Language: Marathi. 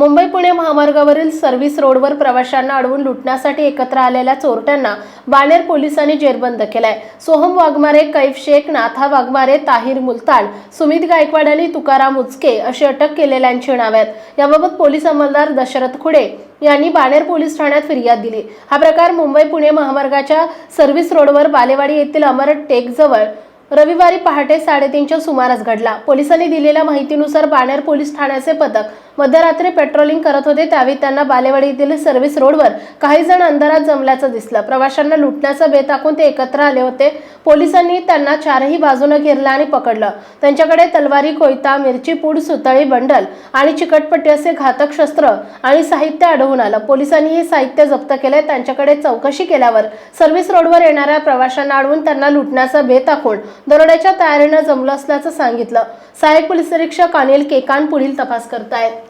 मुंबई पुणे महामार्गावरील सर्व्हिस रोडवर प्रवाशांना अडवून लुटण्यासाठी एकत्र आलेल्या चोरट्यांना बाणेर पोलिसांनी जेरबंद केलाय. सोहम वाघमारे कैफ शेख नाथा वाघमारे ताहिर मुलताड सुमित गायकवाड आणि तुकाराम उचके अशी अटक केलेल्यांची नावे आहेत. याबाबत पोलीस अंमलदार दशरथ खुडे यांनी बाणेर पोलीस ठाण्यात फिर्याद दिली. हा प्रकार मुंबई पुणे महामार्गाच्या सर्व्हिस रोडवर बालेवाडी येथील अमर टेकजवळ रविवारी पहाटे साडेतीनच्या सुमारास घडला. पोलिसांनी दिलेल्या माहितीनुसार बाणेर पोलीस ठाण्याचे पथक मध्यरात्री पेट्रोलिंग करत होते त्यावेळी त्यांना बालेवाडी येथील सर्व्हिस रोडवर काही जण अंधारात जमल्याचं दिसलं. प्रवाशांना लुटण्याचा बेत आखून ते एकत्र आले होते. पोलिसांनी त्यांना चारही बाजूनं घेरलं आणि पकडलं. त्यांच्याकडे तलवारी कोयता मिरची पूड सुतळी बंडल आणि चिकटपट्टी असे घातक शस्त्र आणि साहित्य आढळून आलं. पोलिसांनी हे साहित्य जप्त केले त्यांच्याकडे चौकशी केल्यावर सर्व्हिस रोडवर येणाऱ्या प्रवाशांना अडवून त्यांना लुटण्याचा बेत आखून दरोड्याच्या तयारीनं जमलं असल्याचं सांगितलं. सहाय्यक पोलीस निरीक्षक अनिल केकान पुढील तपास करतायत.